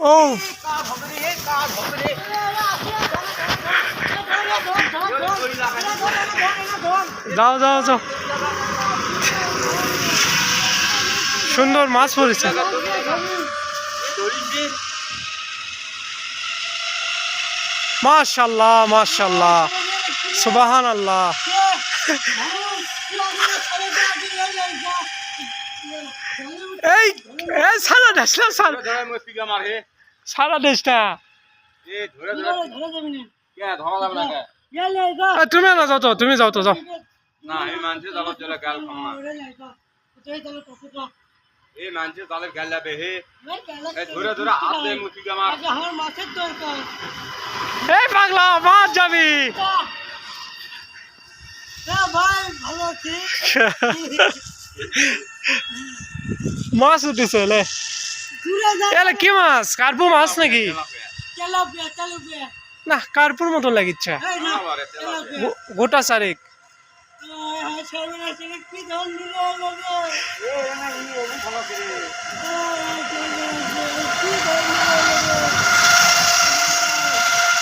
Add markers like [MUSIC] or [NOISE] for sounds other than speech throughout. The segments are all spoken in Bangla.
ও যাও যাও যাও। সুন্দর মাছ পড়েছে। মাশাল্লাহ মাশাল্লাহ। সুবাহান আল্লাহ এই এই সারা দেশ না সারা সারা দেশটা এ ধরে ধরে কে ধরা যাবে না তুমি না যাও তো তুমি যাও তো যাও। না চলে গাল এই মানুষ তাহলে গাল যাবে হে। ধরে ধরে হাত দে মই আমার মাছের দরকার এই পাগলা মাছ যাবি। ভাই ভালো আছি [LAUGHS] মাছ উঠেছে এলে এলে কি মাছ? কার্পু মাছ নাকি? না কার্পুর মতো লাগিচ্ছে। গোটা চারেক।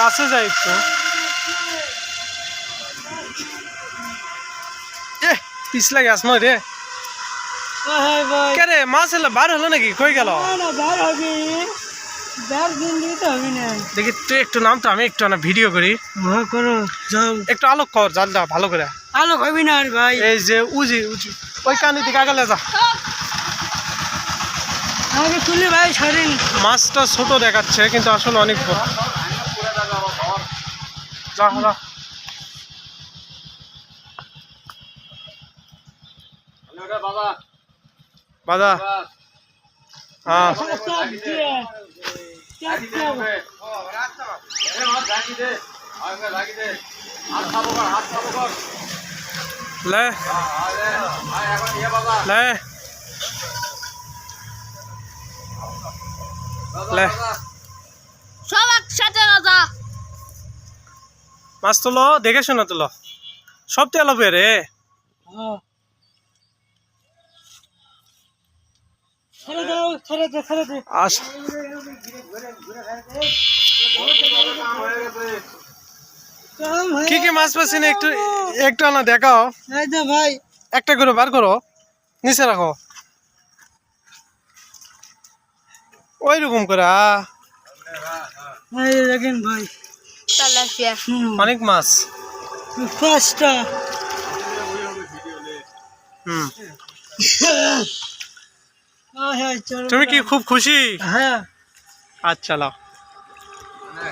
কাছে যাই একটু। এ পিছলা গ্যাস নয় রে। হ্যাঁ ভাই। কে রে মাছ এলে বার হলো নাকি? কই গেল। না না বার হবে। বার দিন দিতে হবে না দেখি তুই একটু নাম তো আমি একটু না ভিডিও করি করো একটু আলোক কর জালটা ভালো করে। আলো খাবি না আর ভাই। এই যে উজি উজি। ওই কানি দিকে আগালে যা। আমাকে তুলে ভাই ছাড়েন মাছটা ছোট দেখাচ্ছে কিন্তু আসলে অনেক বড়। যা বাবা। বাজা হ্যাঁ। লে। হ্যাঁ লে। লে। সব একসাথে রাজা। মাছ তুলো দেখে শোনা তুলো। সব তেল হবে রে। ছেড়ে দাও ছেড়ে দে ছেড়ে দে। আস। কি কি মাছ পাচ্ছি না একটু একটু না দেখাও। এই যে ভাই। একটা করে বার করো। নিচে রাখো। ওই রকম করে আ, এই দেখেন ভাই। তেলাপিয়া অনেক মাছ। পাঁচটা হুম। [LAUGHS] তুমি কি খুব খুশি? হ্যাঁ। আচ্ছা লাও।